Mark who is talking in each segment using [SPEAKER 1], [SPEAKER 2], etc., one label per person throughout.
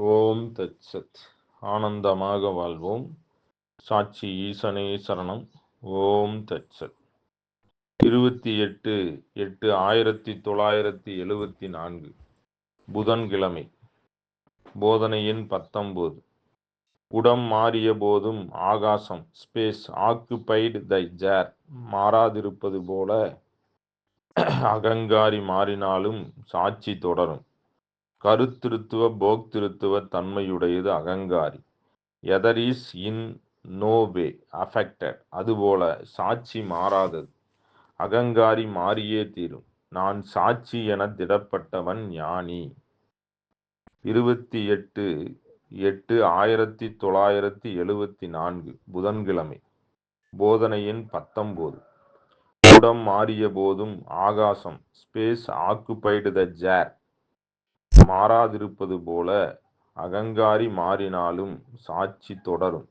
[SPEAKER 1] ஓம் தத்சத் ஆனந்தமாக வாழ்வோம். சாட்சி ஈசனே சரணம். ஓம் தத்சத் இருபத்தி எட்டு எட்டு ஆயிரத்தி தொள்ளாயிரத்தி எழுபத்தி நான்கு. புதன்கிழமை. போதனையின் பத்தொன்பது. உடம் மாறிய போதும் ஆகாசம் ஸ்பேஸ் ஆக்குபைடு தை ஜேர் மாறாதிருப்பது போல அகங்காரி மாறினாலும் சாட்சி தொடரும். கருத்திருத்துவ போக்திருத்துவ தன்மையுடையது அகங்காரி. Either is in no way affected. அதுபோல சாட்சி மாறாதது. அகங்காரி மாறியே தீரும். நான் சாட்சி என திடப்பட்டவன் ஞானி. இருபத்தி எட்டு எட்டு ஆயிரத்தி தொள்ளாயிரத்தி எழுவத்தி நான்கு புதன்கிழமை. போதனையின் பத்தொம்போது. கூடம் மாறிய போதும் ஆகாசம். ஸ்பேஸ் ஆக்குபைடு த ஜேர். மாறாதிருப்பது போல அகங்காரி மாறினாலும் சாட்சி தொடரும்.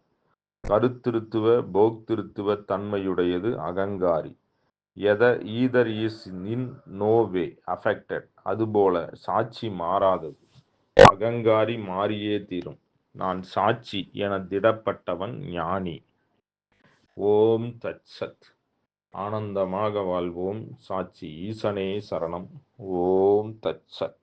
[SPEAKER 1] கருத்திருத்துவ போக்திருத்துவ தன்மையுடையது அகங்காரி. எத either is in no way affected. அதுபோல சாட்சி மாறாதது. அகங்காரி மாறியே தீரும். நான் சாட்சி என திடப்பட்டவன் ஞானி. ஓம் தத்சத் ஆனந்தமாக வாழ்வோம். சாட்சி ஈசனே சரணம். ஓம் தத்சத்